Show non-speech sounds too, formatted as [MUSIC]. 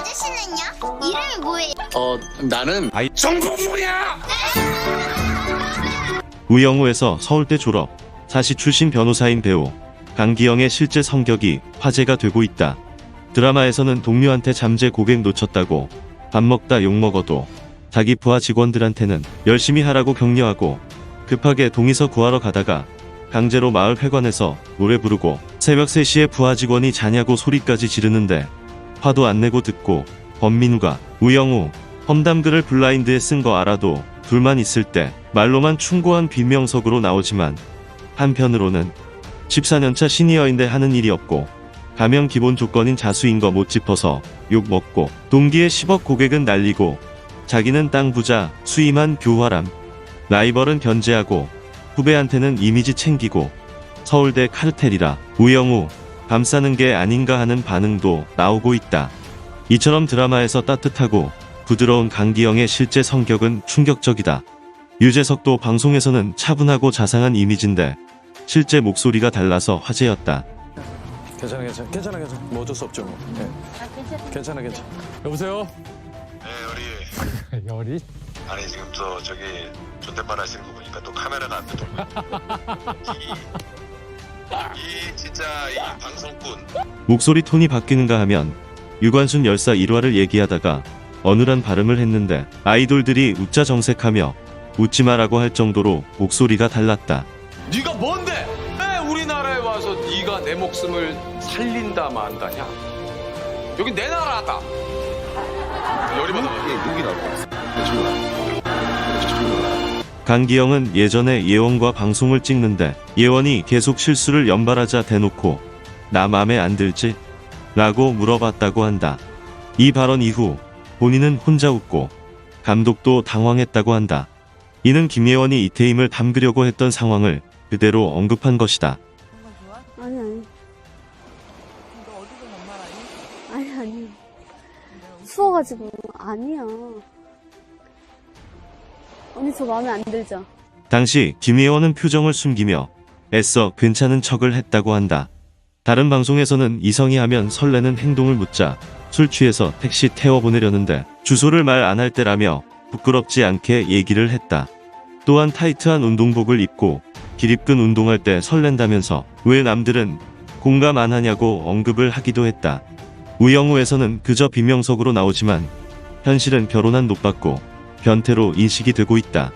아저씨는요? 이름이 뭐예요? 어 나는 아이- 정국무야. 우영우에서 서울대 졸업, 사시 출신 변호사인 배우 강기영의 실제 성격이 화제가 되고 있다. 드라마에서는 동료한테 잠재 고객 놓쳤다고 밥 먹다 욕 먹어도 자기 부하 직원들한테는 열심히 하라고 격려하고 급하게 동의서 구하러 가다가 강제로 마을 회관에서 노래 부르고 새벽 3시에 부하 직원이 자냐고 소리까지 지르는데 화도 안 내고 듣고 범민우가 우영우 험담글을 블라인드에 쓴 거 알아도 둘만 있을 때 말로만 충고한 비명석으로 나오지만 한편으로는 14년차 시니어인데 하는 일이 없고 가면 기본 조건인 자수인 거 못 짚어서 욕 먹고 동기의 10억 고객은 날리고 자기는 땅 부자 수임한 교화람 라이벌은 견제하고 후배한테는 이미지 챙기고 서울대 카르텔이라 우영우 감싸는 게 아닌가 하는 반응도 나오고 있다. 이처럼 드라마에서 따뜻하고 부드러운 강기영의 실제 성격은 충격적이다. 유재석도 방송에서는 차분하고 자상한 이미지인데 실제 목소리가 달라서 화제였다. 괜찮아 괜찮아 괜찮아 괜찮아 뭐 어쩔 수 없죠 뭐 네. 괜찮아 괜찮아 여보세요 네, 우리 [LAUGHS] 열이 아니 지금 또 저기 존댓말 하시는 거 보니까 또 카메라가 안 되더라고요. 이, [LAUGHS] 이 진짜 이 방송꾼 목소리 톤이 바뀌는가 하면 유관순 열사 1화를 얘기하다가 어눌한 발음을 했는데 아이돌들이 웃자 정색하며 웃지 마라고 할 정도로 목소리가 달랐다. 네가 뭔데? 왜 우리나라에 와서 네가 내 목숨을 살린다 만다냐? 여기 내 나라다. 열이 받아. 욕이 나올 뻔했어. 정말. 정말. 강기영은 예전에 예원과 방송을 찍는데 예원이 계속 실수를 연발하자 대놓고 나 맘에 안 들지? 라고 물어봤다고 한다. 이 발언 이후 본인은 혼자 웃고 감독도 당황했다고 한다. 이는 김예원이 이태임을 담그려고 했던 상황을 그대로 언급한 것이다. 아니 아니 아니 아니 추워가지고 아니야 언니 저 마음에 안 들죠? 당시 김예원은 표정을 숨기며 애써 괜찮은 척을 했다고 한다. 다른 방송에서는 이성이 하면 설레는 행동을 묻자 술 취해서 택시 태워보내려는데 주소를 말 안 할 때라며 부끄럽지 않게 얘기를 했다. 또한 타이트한 운동복을 입고 기립근 운동할 때 설렌다면서 왜 남들은 공감 안 하냐고 언급을 하기도 했다. 우영우에서는 그저 비명석으로 나오지만 현실은 결혼한 노빠고 변태로 인식이 되고 있다.